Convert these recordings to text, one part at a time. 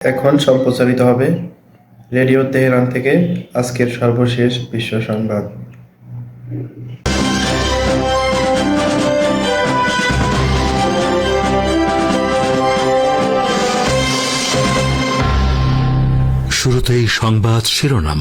এখন সম্প্রচারিত হবে রেডিও তেহরান থেকে আজকের সর্বশেষ বিশ্ব সংবাদ। শুরুতেই সংবাদ শিরোনাম।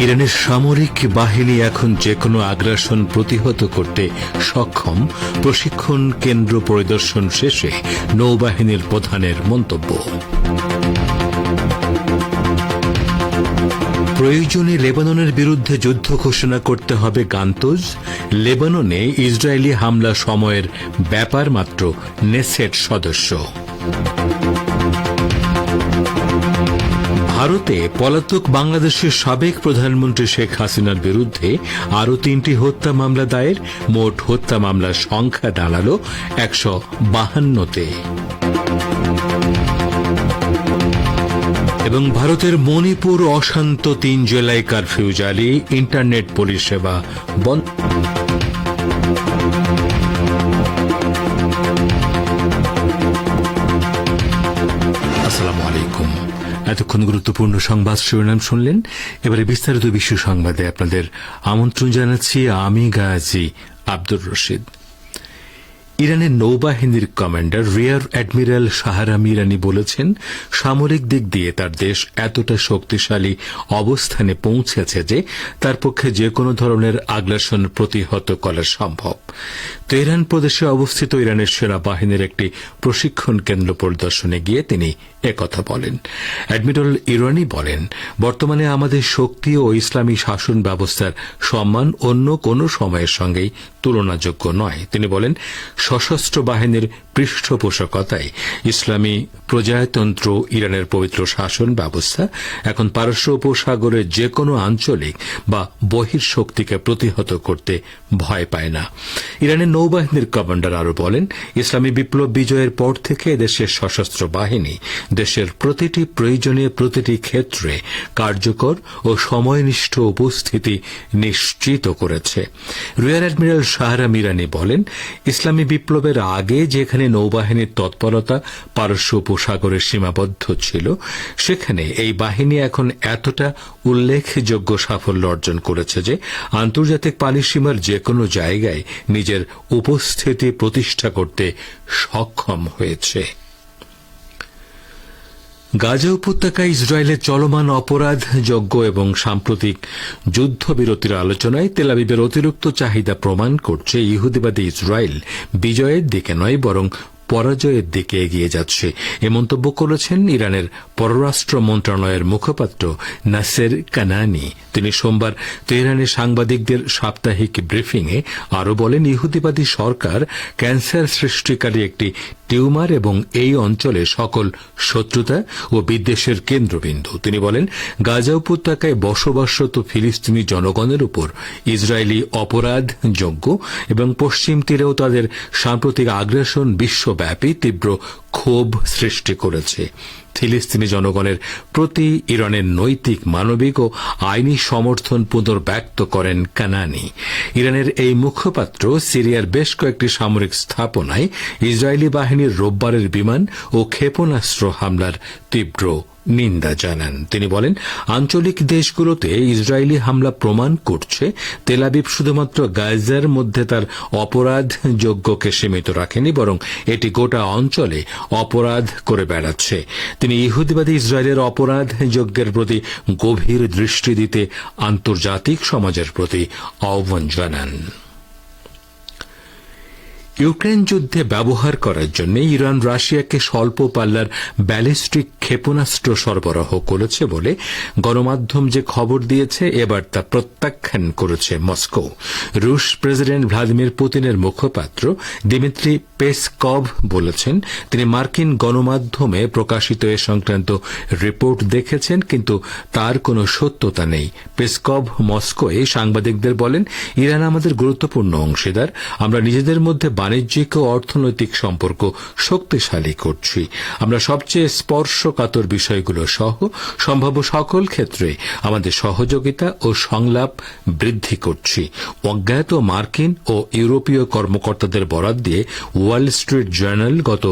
ইরানের সামরিক বাহিনী এখন যে কোনো আগ্রাসন প্রতিহত করতে সক্ষম, প্রশিক্ষণ কেন্দ্র পরিদর্শন শেষে নৌবাহিনীর প্রধানের মন্তব্য। প্রয়োজনে লেবাননের বিরুদ্ধে যুদ্ধ ঘোষণা করতে হবে গান্তোজ। লেবাননে ইসরায়েলি হামলা সময়ের ব্যাপার মাত্র নেসেট সদস্য। ভারতে পলাতক বাংলাদেশের সাবেক প্রধানমন্ত্রী শেখ হাসিনার বিরুদ্ধে আরও তিনটি হত্যা মামলা দায়ের। মোট হত্যা মামলার সংখ্যা দাঁড়াল একশো বাহান্নতে। এবং ভারতের মণিপুর অশান্ত তিন জেলায় কারফিউ জারি। ইন্টারনেট পরিষেবা বন্ধ। এতক্ষণ গুরুত্বপূর্ণ সংবাদ শিরোনাম শুনলেন। এবারে বিস্তারিত বিশ্ব সংবাদে আপনাদের আমন্ত্রণ জানাচ্ছি আমি গাজী আব্দুর রশিদ। ইরানের নৌবাহিনীর commander rear admiral Shahram Irani বলেছেন, সামরিক দিক দিয়ে তার দেশ এতটা শক্তিশালী অবস্থানে পৌঁছেছে যে তার পক্ষে যে কোনো ধরনের আগ্রাসন প্রতিহত করা সম্ভব। তেহরান প্রদেশে অবস্থিত ইরানের সেনাবাহিনীর একটি প্রশিক্ষণ কেন্দ্র পরিদর্শনে গিয়ে তিনি একথা বলেন। অ্যাডমিরাল ইরানি বলেন, বর্তমানে আমাদের শক্তি ও ইসলামী শাসন ব্যবস্থার সম্মান অন্য কোনো সময়ের সঙ্গেই তুলনাযোগ্য নয়। তিনি বলেন সশস্ত্র বাহিনীর পৃষ্ঠপোষকতায় ইসলামী প্রজাতন্ত্র ইরানের পবিত্র শাসন ব্যবস্থা, এখন পারস্য উপসাগরের যে কোনো আঞ্চলিক বা বহির্শক্তিকে প্রতিহত করতে ভয় পায় না। ইরানের নৌবাহিনীর কমান্ডার আরও বলেন, ইসলামী বিপ্লব বিজয়ের পর থেকে দেশের সশস্ত্র বাহিনী দেশের প্রতিটি প্রয়োজনীয় প্রতিটি ক্ষেত্রে কার্যকর ও সময়নিষ্ঠ উপস্থিতি নিশ্চিত করেছে। রিয়ার অ্যাডমিরাল শাহরাম ইরানি বলেন, ইসলামী বিপ্লবের আগে যেখানে নৌবাহিনীর তৎপরতা পারস্য উপসাগরের সীমাবদ্ধ ছিল, সেখানে এই বাহিনী এখন এতটা উল্লেখযোগ্য সাফল্য অর্জন করেছে যে আন্তর্জাতিক পানিসীমার যে কোনো জায়গায় নিজের উপস্থিতি প্রতিষ্ঠা করতে সক্ষম হয়েছে। গাজা উপত্যকায় ইসরায়েলের চলমান অপরাধ, যজ্ঞ এবং সাম্প্রতিক যুদ্ধবিরতির আলোচনায় তেলাবিবের অতিরিক্ত চাহিদা প্রমাণ করছে ইহুদিবাদী ইসরায়েল। বিজয়ের দিকে নয়, বরং পরাজয়ের দিকে এগিয়ে যাচ্ছে। এ মন্তব্য করেছেন ইরানের পররাষ্ট্র মন্ত্রণালয়ের মুখপাত্র নাসের কানানি। তিনি সোমবার তেহরানে সাংবাদিকদের সাপ্তাহিক ব্রিফিংয়ে আরও বলেন, ইহুদিবাদী সরকার ক্যান্সার সৃষ্টিকারী একটি টিউমার এবং এই অঞ্চলে সকল শত্রুতা ও বিদ্বেষের কেন্দ্রবিন্দু। তিনি বলেন, গাজা উপত্যকায় বসবাসরত ফিলিস্তিনি জনগণের উপর ইসরায়েলি অপরাধ যোগ্য এবং পশ্চিম তীরেও তাদের সাম্প্রতিক আগ্রাসন বিশ্বব্যাপী তীব্র ক্ষোভ সৃষ্টি করেছে। ফিলিস্তিনি জনগণের প্রতি ইরানের নৈতিক, মানবিক ও আইনি সমর্থন পুনর্ব্যক্ত করেন কানানি। ইরানের এই মুখপাত্র সিরিয়ার বেশ কয়েকটি সামরিক স্থাপনায় ইসরায়েলি বাহিনীর রোববারের বিমান ও ক্ষেপণাস্ত্র হামলার তীব্র নিন্দা জানান। তিনি বলেন, আঞ্চলিক দেশগুলোতে ইসরায়েলি হামলা প্রমাণ করছে তেলাবিব শুধুমাত্র গাজার মধ্যে তার অপরাধ যোগ্যকে সীমিত রাখেনি, বরং এটি গোটা অঞ্চলে অপরাধ করে বেড়াচ্ছে। তিনি ইহুদিবাদী ইসরায়েলের অপরাধ যজ্ঞের প্রতি গভীর দৃষ্টি দিতে আন্তর্জাতিক সমাজের প্রতি আহ্বান জানান। ইউক্রেন যুদ্ধে ব্যবহার করার জন্য ইরান রাশিয়াকে স্বল্প পাল্লার ব্যালিস্টিক ক্ষেপণাস্ত্র সরবরাহ করেছে বলে গণমাধ্যম যে খবর দিয়েছে এবার তা প্রত্যাখ্যান করেছে মস্কো। রুশ প্রেসিডেন্ট ভ্লাদিমির পুতিনের মুখপাত্র দিমিত্রি পেসকভ বলেছেন, তিনি মার্কিন গণমাধ্যমে প্রকাশিত এ সংক্রান্ত রিপোর্ট দেখেছেন, কিন্তু তার কোনো সত্যতা নেই। পেসকভ মস্কোয় সাংবাদিকদের বলেন, ইরান আমাদের গুরুত্বপূর্ণ অংশীদার। আমরা নিজেদের মধ্যে বাণিজ্যিক ও অর্থনৈতিক সম্পর্ক শক্তিশালী করছি। আমরা সবচেয়ে স্পর্শকাতর বিষয়গুলো সহ সম্ভাব্য সকল ক্ষেত্রে আমাদের সহযোগিতা ও সংলাপ বৃদ্ধি করছি। অজ্ঞাত মার্কিন ও ইউরোপীয় কর্মকর্তাদের বরাত দিয়ে ওয়াল স্ট্রিট জার্নাল গত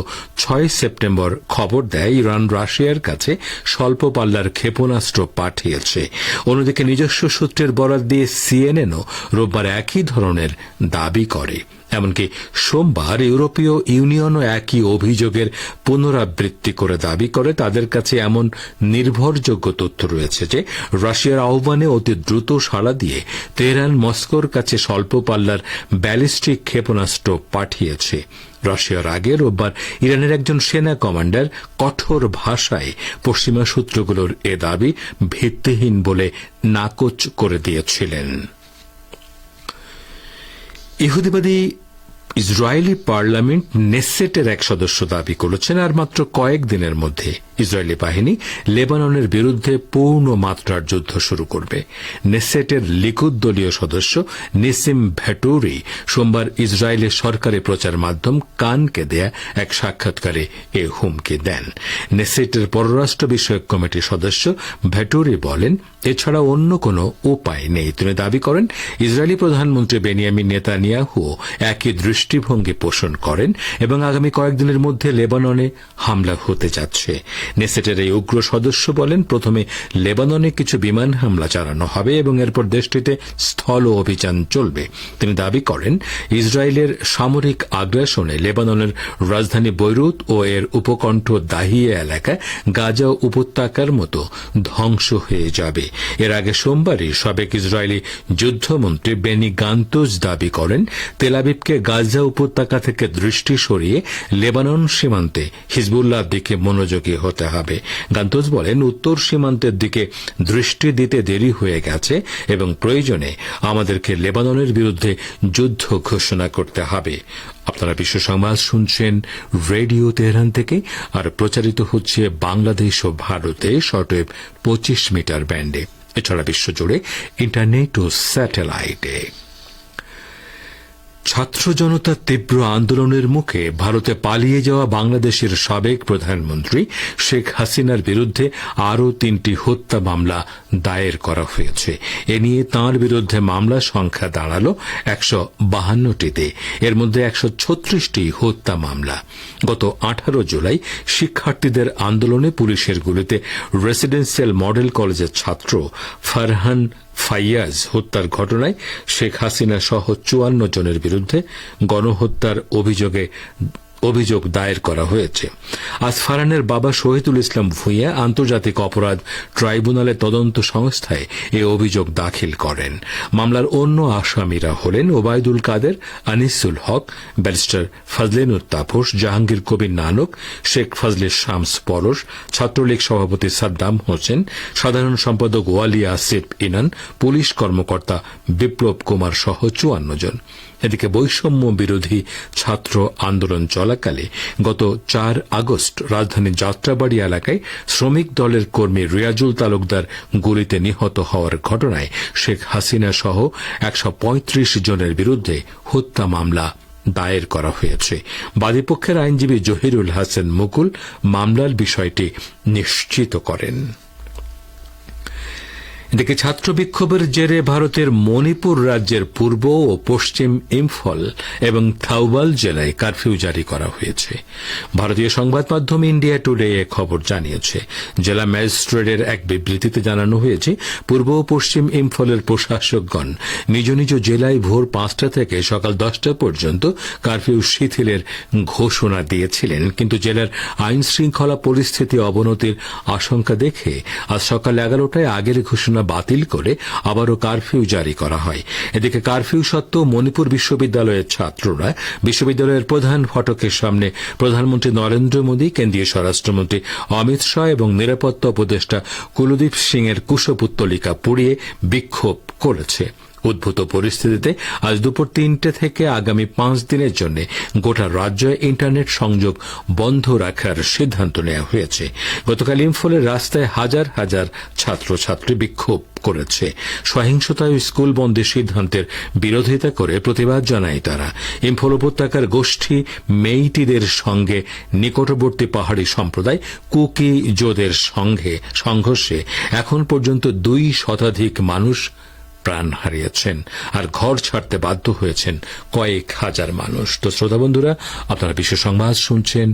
ছয় সেপ্টেম্বর খবর দেয়, ইরান রাশিয়ার কাছে স্বল্প পাল্লার ক্ষেপণাস্ত্র পাঠিয়েছে। অন্যদিকে নিজস্ব সূত্রের বরাত দিয়ে সিএনএনও রোববার একই ধরনের দাবি করে। এমনকি সোমবার ইউরোপীয় ইউনিয়নও একই অভিযোগের পুনরাবৃত্তি করে দাবি করে। তাদের কাছে এমন নির্ভরযোগ্য তথ্য রয়েছে যে, রাশিয়ার আহ্বানে অতি দ্রুত সাড়া দিয়ে তেহরান মস্কোর কাছে স্বল্প পাল্লার ব্যালিস্টিক ক্ষেপণাস্ত্র পাঠিয়েছে। রাশিয়ার আগে রোববার ইরানের একজন সেনা কমান্ডার কঠোর ভাষায় পশ্চিমা সূত্রগুলোর এ দাবি ভিত্তিহীন বলে নাকচ করে দিয়েছিলেন। ইহুদিবাদী ইসরায়েলি পার্লামেন্ট নেসেটের এক সদস্য দাবি করেছেন, আর মাত্র কয়েক দিনের মধ্যে ইসরায়েলি বাহিনী লেবাননের বিরুদ্ধে পূর্ণ মাত্রার যুদ্ধ শুরু করবে। নেসেটের লিকুদ দলীয় সদস্য নিসিম ভ্যাটুরি সোমবার ইসরায়েলের সরকারি প্রচার মাধ্যম কানকে দেয়া এক সাক্ষাৎকারে এ হুমকি দেন। নেসেটের পররাষ্ট্র বিষয়ক কমিটির সদস্য ভ্যাটুরি বলেন, এছাড়া অন্য কোনো উপায় নেই। তিনি দাবি করেন, ইসরায়েলি প্রধানমন্ত্রী বেনিয়ামিন নেতানিয়াহু একই দৃষ্টিভঙ্গি পোষণ করেন এবং আগামী কয়েকদিনের মধ্যে লেবাননে হামলা হতে যাচ্ছে। নেসেটের এই উগ্র সদস্য বলেন, প্রথমে লেবাননে কিছু বিমান হামলা চালানো হবে এবং এরপর দেশটিতে স্থল অভিযান চলবে। তিনি দাবি করেন, ইসরায়েলের সামরিক আগ্রাসনে লেবাননের রাজধানী বৈরুত ও এর উপকণ্ঠ দাহিয়ে এলাকায় গাজা উপত্যকার মতো ধ্বংস হয়ে যাবে। এর আগে সোমবারই সাবেক ইসরায়েলি যুদ্ধমন্ত্রী বেনি গান্তোজ দাবি করেন তেলাবিবকে গাজা উপত্যকা থেকে দৃষ্টি সরিয়ে লেবানন সীমান্তে হিজবুল্লাহর দিকে মনোযোগী হতে হবে। গান্তোজ বলেন, উত্তর সীমান্তের দিকে দৃষ্টি দিতে দেরি হয়ে গেছে এবং প্রয়োজনে আমাদেরকে লেবাননের বিরুদ্ধে যুদ্ধ ঘোষণা করতে হবে। আপনারা বিশ্ব সংবাদ শুনছেন রেডিও তেহরান থেকে, আর প্রচারিত হচ্ছে বাংলাদেশ ও ভারতে শর্টওয়েভ পঁচিশ মিটার ব্যান্ডে। এছাড়া বিশ্বজুড়ে ইন্টারনেট ও স্যাটেলাইটে। ছাত্র জনতার তীব্র আন্দোলনের মুখে ভারতে পালিয়ে যাওয়া বাংলাদেশের সাবেক প্রধানমন্ত্রী শেখ হাসিনার বিরুদ্ধে আরও তিনটি হত্যা মামলা দায়ের করা হয়েছে। এ নিয়ে তাঁর বিরুদ্ধে মামলা সংখ্যা দাঁড়াল একশো বাহান্নটিতে। এর মধ্যে একশো ছত্রিশটি হত্যা মামলা। গত আঠারো জুলাই শিক্ষার্থীদের আন্দোলনে পুলিশের গুলিতে রেসিডেন্সিয়াল মডেল কলেজের ছাত্র ফারহান ফাইয়াজ হত্যার ঘটনায় শেখ হাসিনা সহ চুয়ান্ন জনের বিরুদ্ধে গণহত্যার অভিযোগে অভিযোগ দায়ের করা হয়েছে। আজ ফারহানের বাবা শহীদুল ইসলাম ভূঁইয়া আন্তর্জাতিক অপরাধ ট্রাইব্যুনালের তদন্ত সংস্থায় এ অভিযোগ দাখিল করেন। মামলার অন্য আসামিরা হলেন ওবায়দুল কাদের, আনিসুল হক, ব্যারিস্টার ফজলেনুর তাপস, জাহাঙ্গীর কবির নানক, শেখ ফজলে শামস পরশ, ছাত্রলীগ সভাপতি সাদ্দাম হোসেন, সাধারণ সম্পাদক ওয়ালিয়া আসিফ ইনান, পুলিশ কর্মকর্তা বিপ্লব কুমার সহ চুয়ান্ন জন। এদিকে বৈষম্য বিরোধী ছাত্র আন্দোলন চলাকালে গত চার আগস্ট রাজধানীর যাত্রাবাড়ি এলাকায় শ্রমিক দলের কর্মী রিয়াজুল তালুকদার গুলিতে নিহত হওয়ার ঘটনায় শেখ হাসিনা সহ একশ পঁয়ত্রিশ জনের বিরুদ্ধে হত্যা মামলা দায়ের করা হয়েছে। বাদীপক্ষের আইনজীবী জহিরুল হাসান মুকুল মামলার বিষয়টি নিশ্চিত করেন। এদিকে ছাত্র বিক্ষোভের জেরে ভারতের মণিপুর রাজ্যের পূর্ব ও পশ্চিম ইম্ফল এবং থাউবাল জেলায় কারফিউ জারি করা হয়েছে। ভারতীয় সংবাদ মাধ্যম ইন্ডিয়া টুডে এ খবর জানিয়েছে। জেলা ম্যাজিস্ট্রেটের এক বিবৃতিতে জানানো হয়েছে, পূর্ব ও পশ্চিম ইম্ফলের প্রশাসকগণ নিজ নিজ জেলায় ভোর পাঁচটা থেকে সকাল দশটা পর্যন্ত কারফিউ শিথিলের ঘোষণা দিয়েছিলেন। কিন্তু জেলার আইন শৃঙ্খলা পরিস্থিতি অবনতির আশঙ্কা দেখে আজ সকাল এগারোটায় আগের ঘোষণা বাতিল করে আবারও কারফিউ জারি করা হয়। এদিকে কারফিউ সত্ত্বেও মণিপুর বিশ্ববিদ্যালয়ের ছাত্ররা বিশ্ববিদ্যালয়ের প্রধান ফটকের সামনে প্রধানমন্ত্রী নরেন্দ্র মোদী, কেন্দ্রীয় স্বরাষ্ট্রমন্ত্রী অমিত শাহ এবং নিরাপত্তা উপদেষ্টা কুলদীপ সিং এর কুশপুত্তলিকা পুড়িয়ে বিক্ষোভ করেছে। উদ্ভূত পরিস্থিতিতে আজ দুপুর তিনটে থেকে আগামী পাঁচ দিনের জন্য গোটা রাজ্যে ইন্টারনেট সংযোগ বন্ধ রাখার সিদ্ধান্ত নেওয়া হয়েছে। গতকাল ইম্ফলের রাস্তায় হাজার হাজার ছাত্রছাত্রী বিক্ষোভ করেছে। সহিংসতা ও স্কুল বন্ধের সিদ্ধান্তের বিরোধিতা করে প্রতিবাদ জানায় তারা। ইম্ফল উপত্যকার গোষ্ঠী মেইটিদের সঙ্গে নিকটবর্তী পাহাড়ি সম্প্রদায় কুকি জোদের সঙ্গে সংঘর্ষে এখন পর্যন্ত দুই শতাধিক মানুষ প্রাণ হারিয়েছেন আর ঘর ছাড়তে বাধ্য হয়েছেন কয়েক হাজার মানুষ। তো শ্রোতা বন্ধুরা, আপনারা বিশ্ব সংবাদ শুনছেন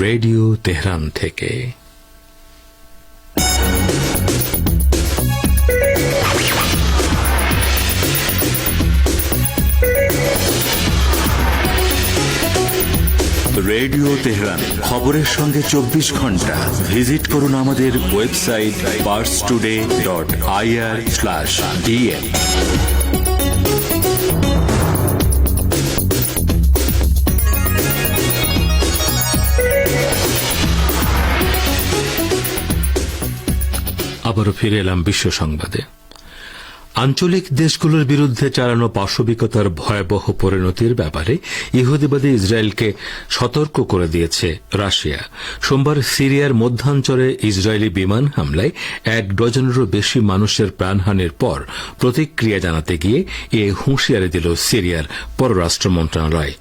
রেডিও তেহরান থেকে। রেডিও তেহরান, খবরের সঙ্গে চব্বিশ ঘণ্টা। ভিজিট করুন আমাদের website Pars today dot IR slash DN আবারও ফিরে এলাম বিশ্ব সংবাদে। আঞ্চলিক দেশগুলোর বিরুদ্ধে চালানো পাশবিকতার ভয়াবহ পরিণতির ব্যাপারে ইহুদিবাদী ইসরায়েলকে সতর্ক করে দিয়েছে রাশিয়া। সোমবার সিরিয়ার মধ্যাঞ্চলে ইসরায়েলি বিমান হামলায় এক ডজনেরও বেশি মানুষের প্রাণহানির পর প্রতিক্রিয়া জানাতে গিয়ে এ হুঁশিয়ারি দিল সিরিয়ার পররাষ্ট্র মন্ত্রণালয়।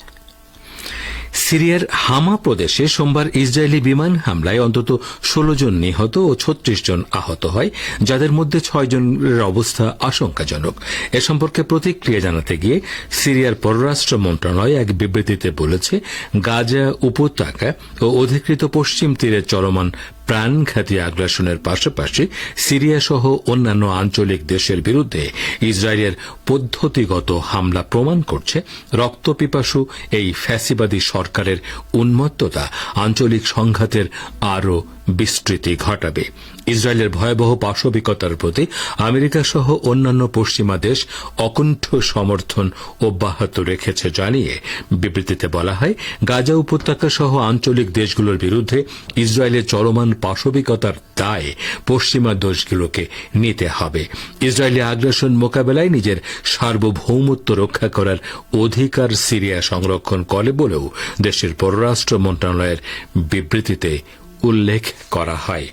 সিরিয়ার হামা প্রদেশে সোমবার ইসরায়েলি বিমান হামলায় অন্তত ষোলো জন নিহত ও ছত্রিশ জন আহত হয়, যাদের মধ্যে ছয় জনের অবস্থা আশঙ্কাজনক। এ সম্পর্কে প্রতিক্রিয়া জানাতে গিয়ে সিরিয়ার পররাষ্ট্র মন্ত্রণালয় এক বিবৃতিতে বলেছে, গাজা উপত্যকা ও অধিকৃত পশ্চিম তীরে চলমান প্রাণঘাতী আগ্রাসনের পাশাপাশি সিরিয়া সহ অন্যান্য আঞ্চলিক দেশের বিরুদ্ধে ইসরায়েলের পদ্ধতিগত হামলা প্রমাণ করছে রক্তপিপাসু এই ফ্যাসিবাদী সরকারের উন্মত্ততা, আঞ্চলিক সংঘাতের আরও বিস্তৃতি ঘটাবে। ইসরায়েলের ভয়াবহ পাশবিকতার প্রতি আমেরিকা সহ অন্যান্য পশ্চিমা দেশ অকুণ্ঠ সমর্থন অব্যাহত রেখেছে জানিয়ে বিবৃতিতে বলা হয়, গাজা উপত্যকা সহ আঞ্চলিক দেশগুলোর বিরুদ্ধে ইসরায়েলের চলমান পাশবিকতার দায় পশ্চিমা দেশগুলোকে নিতে হবে। ইসরায়েলি আগ্রাসন মোকাবেলায় নিজের সার্বভৌমত্ব রক্ষা করার অধিকার সিরিয়া সংরক্ষণ করে বলেও দেশের পররাষ্ট্র মন্ত্রণালয়ের বিবৃতিতে উল্লেখ করা হয়।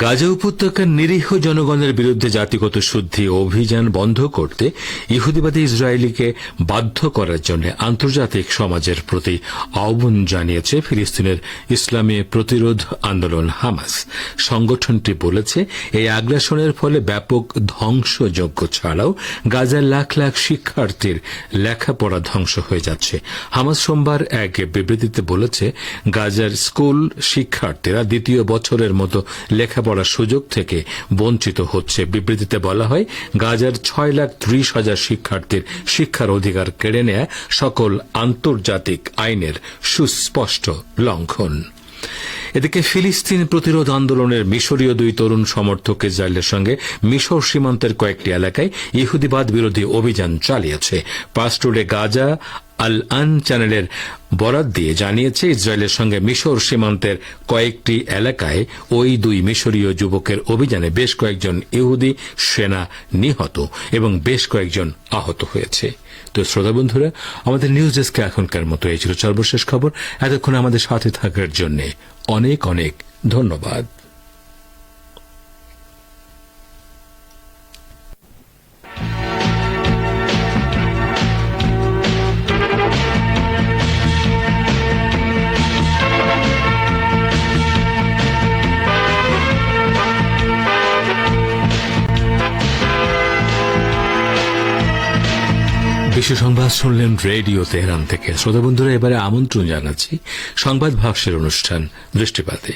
গাজা উপত্যকার নিরীহ জনগণের বিরুদ্ধে জাতিগত শুদ্ধি অভিযান বন্ধ করতে ইহুদিবাদী ইসরায়েলিকে বাধ্য করার জন্য আন্তর্জাতিক সমাজের প্রতি আহ্বান জানিয়েছে ফিলিস্তিনের ইসলামী প্রতিরোধ আন্দোলন হামাস। সংগঠনটি বলেছে, এই আগ্রাসনের ফলে ব্যাপক ধ্বংসযজ্ঞ ছাড়াও গাজার লাখ লাখ শিক্ষার্থীর লেখাপড়া ধ্বংস হয়ে যাচ্ছে। হামাস সোমবার এক বিবৃতিতে বলেছে, গাজার স্কুল শিক্ষার্থীরা দ্বিতীয় বছরের মতো লেখাপড়ার সুযোগ থেকে বঞ্চিত হচ্ছে। বিবৃতিতে বলা হয়, গাজার ছয় লাখ ত্রিশ হাজার শিক্ষার্থীর শিক্ষার অধিকার কেড়ে নেয়া সকল আন্তর্জাতিক আইনের সুস্পষ্ট লঙ্ঘন। এদিকে ফিলিস্তিন প্রতিরোধ আন্দোলনের মিশরীয় দুই তরুণ সমর্থক ইসরায়েলের সঙ্গে মিশর সীমান্তের কয়েকটি এলাকায় ইহুদিবাদ বিরোধী অভিযান চালিয়েছে। পাস্টুডে গাজা আল আন চ্যানেলের বরাত দিয়ে জানিয়েছে, ইসরায়েলের সঙ্গে মিশর সীমান্তের কয়েকটি এলাকায় ওই দুই মিশরীয় যুবকের অভিযানে বেশ কয়েকজন ইহুদি সেনা নিহত এবং বেশ কয়েকজন আহত হয়েছে। তো শ্রোতা বন্ধুরা, আমাদের নিউজ ডেস্কে এখনকার মতো এই ছিল সর্বশেষ খবর। এতক্ষণ আমাদের সাথে থাকার জন্য অনেক অনেক ধন্যবাদ। বিশ্ব সংবাদ শুনলেন রেডিও তেহরান থেকে। শ্রোতা বন্ধুরা, এবারে আমন্ত্রণ জানাচ্ছি সংবাদ ভাষ্যের অনুষ্ঠান দৃষ্টিপাতে।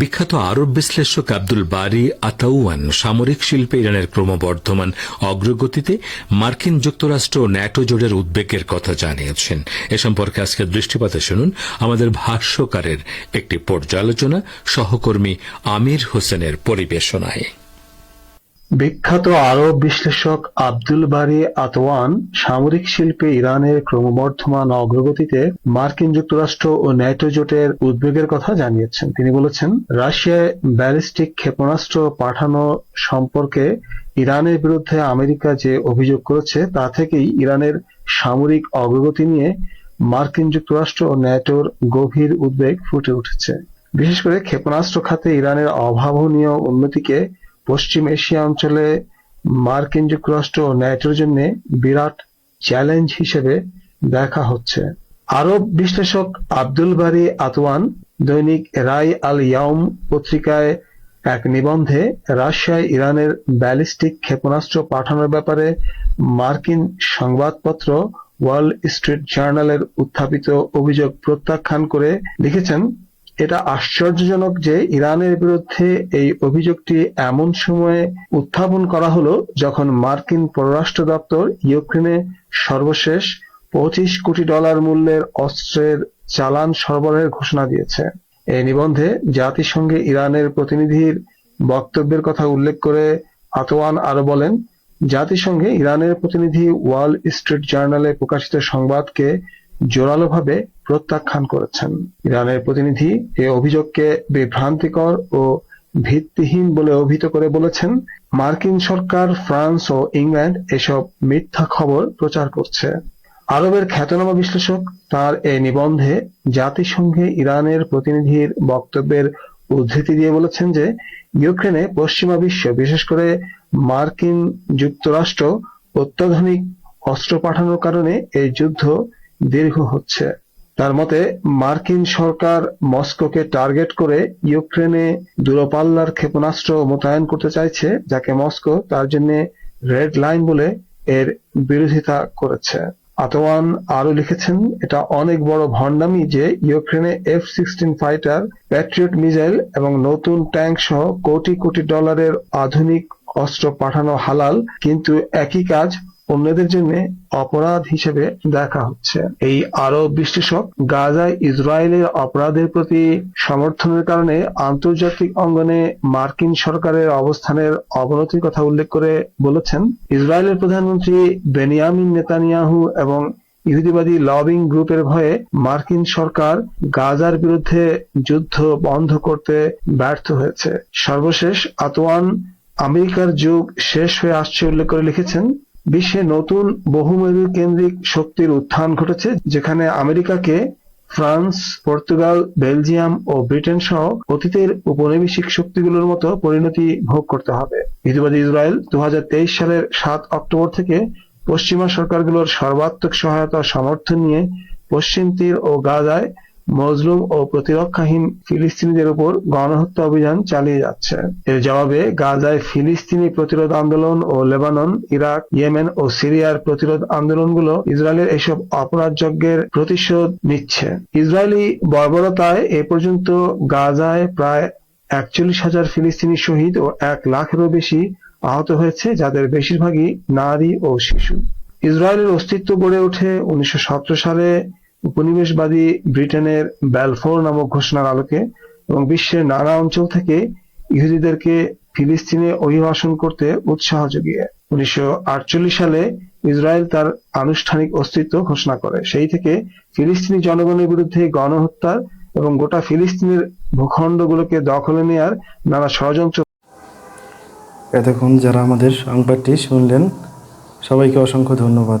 বিখ্যাত আরব বিশ্লেষক আব্দুল বারি আতাউয়ান সামরিক শিল্পে ইরানের ক্রমবর্ধমান অগ্রগতিতে মার্কিন যুক্তরাষ্ট্র ও ন্যাটো জোটের উদ্বেগের কথা জানিয়েছেন। এ সম্পর্কে আজকে দৃষ্টিপাতে শুনুন আমাদের ভাষ্যকারের একটি পর্যালোচনা সহকর্মী আমির হোসেনের পরিবেশনায়। বিখ্যাত আরব বিশ্লেষক আব্দুল বারি আতওয়ান সামরিক শিল্পে ইরানের ক্রমবর্ধমান অগ্রগতিতে মার্কিন যুক্তরাষ্ট্র ও ন্যাটো জোটের উদ্বেগের কথা জানিয়েছেন। তিনি বলেছেন, রাশিয়ায় ব্যালিস্টিক ক্ষেপণাস্ত্র পাঠানো সম্পর্কে ইরানের বিরুদ্ধে আমেরিকা যে অভিযোগ করেছে, তা থেকেই ইরানের সামরিক অগ্রগতি নিয়ে মার্কিন যুক্তরাষ্ট্র ও ন্যাটোর গভীর উদ্বেগ ফুটে উঠেছে। বিশেষ করে ক্ষেপণাস্ত্র খাতে ইরানের অভাবনীয় উন্নতিকে পশ্চিম এশিয়া অঞ্চলে মার্কিন যুক্তরাষ্ট্র ও ন্যাটোর জন্য বিরাট চ্যালেঞ্জ হিসেবে দেখা হচ্ছে। আরব বিশ্লেষক আব্দুল বারি আতওয়ান দৈনিক রাই আল ইয়াউম পত্রিকায় এক নিবন্ধে রাশিয়ায় ইরানের ব্যালিস্টিক ক্ষেপণাস্ত্র পাঠানোর ব্যাপারে মার্কিন সংবাদপত্র ওয়াল স্ট্রিট জার্নালের উত্থাপিত অভিযোগ প্রত্যাখ্যান করে লিখেছেন এটা আশ্চর্যজনক যে ইরানের বিরুদ্ধে এই অভিযোগটি এমন সময়ে উত্থাপন করা হলো যখন মার্কিন পররাষ্ট্র দপ্তর ইউক্রেনে সর্বশেষ পঁচিশ কোটি ডলার মূল্যের অস্ত্রের চালান সরবরাহের ঘোষণা দিয়েছে। এই নিবন্ধে জাতিসংঘে ইরানের প্রতিনিধির বক্তব্যের কথা উল্লেখ করে আতওয়ান আরও বলেন, জাতিসংঘে ইরানের প্রতিনিধি ওয়াল স্ট্রিট জার্নালে প্রকাশিত সংবাদকে জোরালোভাবে প্রত্যাখ্যান করেছেন। ইরানের প্রতিনিধি এ অভিযোগকে বিভ্রান্তিকর ও ভিত্তিহীন বলে অভিহিত করে বলেছেন, মার্কিন সরকার, ফ্রান্স ও ইংল্যান্ড এসব মিথ্যা খবর প্রচার করছে। আরবের খ্যাতনামা বিশ্লেষক তার এই নিবন্ধে জাতিসংঘে ইরানের প্রতিনিধির বক্তব্যের উদ্ধৃতি দিয়ে বলেছেন যে, ইউক্রেনে পশ্চিমা বিশ্ব, বিশেষ করে মার্কিন যুক্তরাষ্ট্র, অত্যাধুনিক অস্ত্র পাঠানোর কারণে এই যুদ্ধ দীর্ঘ হচ্ছে। তার মতে, মার্কিন সরকার মস্কোকে টার্গেট করে ইউক্রেনে দূরপাল্লার ক্ষেপণাস্ত্র মোতায়েন করতে চাইছে, যাকে মস্কো তার জন্য রেড লাইন বলে এর বিরোধিতা করেছে। আতওয়ান আরও লিখেছেন, এটা অনেক বড় ভণ্ডামি যে ইউক্রেনে F sixteen fighter, patriot missile এবং নতুন ট্যাঙ্ক সহ কোটি কোটি ডলারের আধুনিক অস্ত্র পাঠানো হালাল, কিন্তু একই কাজ অন্যদের জন্য অপরাধ হিসেবে দেখা হচ্ছে। এই আরব বিশ্লেষক গাজায় ইসরায়েলের অপরাধের প্রতি সমর্থনের কারণে আন্তর্জাতিক অঙ্গনে মার্কিন সরকারের অবস্থানের অবনতির কথা উল্লেখ করে বলেছেন ইসরায়েলের প্রধানমন্ত্রী বেনিয়ামিন নেতানিয়াহু এবং ইহুদিবাদী লবিং গ্রুপের ভয়ে মার্কিন সরকার গাজার বিরুদ্ধে যুদ্ধ বন্ধ করতে ব্যর্থ হয়েছে। সর্বশেষ আতওয়ান আমেরিকার যুগ শেষ হয়ে আসছে উল্লেখ করে লিখেছেন বিশ্বে নতুন বহুমেরু কেন্দ্রিক শক্তির উত্থান ঘটেছে, যেখানে আমেরিকাকে ফ্রান্স, পর্তুগাল, বেলজিয়াম ও ব্রিটেন সহ অতীতের উপনিবেশিক শক্তিগুলোর মতো পরিণতি ভোগ করতে হবে। ইহুদিবাদী ইসরায়েল দু হাজার তেইশ সালের সাত অক্টোবর থেকে পশ্চিমা সরকারগুলোর সর্বাত্মক সহায়তা সমর্থন নিয়ে পশ্চিম তীর ও গাজায় মজলুম ও প্রতিরক্ষাহীন ফিলিস্তিনিদের উপর গণহত্যা অভিযান চালিয়ে যাচ্ছে। এর জবাবে গাজায় ফিলিস্তিনি প্রতিরোধ আন্দোলন ও লেবানন, ইরাক, ইয়েমেন ও সিরিয়ার প্রতিরোধ আন্দোলনগুলো ইসরায়েলের এসব অপরাধযজ্ঞের প্রতিশোধ নিচ্ছে। ইসরায়েলি বর্বরতায় এ পর্যন্ত গাজায় প্রায় একচল্লিশ হাজার ফিলিস্তিনি শহীদ ও এক লাখেরও বেশি আহত হয়েছে, যাদের বেশিরভাগই নারী ও শিশু। ইসরায়েলের অস্তিত্ব গড়ে ওঠে উনিশশো সতেরো সালে উপনিবেশবাদী ব্রিটেনের ব্যালফোর নামক ঘোষণার আলোকে এবং বিশ্বের নানা অঞ্চল থেকে ইহুদিদেরকে ফিলিস্তিনে অভিবাসন করতে উৎসাহ জুগিয়ে। উনিশশো সালে ইসরায়েল তার আনুষ্ঠানিক অস্তিত্ব ঘোষণা করে। সেই থেকে ফিলিস্তিনি জনগণের বিরুদ্ধে গণহত্যার এবং গোটা ফিলিস্তিনের ভূখণ্ডগুলোকে দখলে নেয়ার নানা ষড়যন্ত্র এতক্ষণ যারা আমাদের সংবাদটি শুনলেন, সবাইকে অসংখ্য ধন্যবাদ।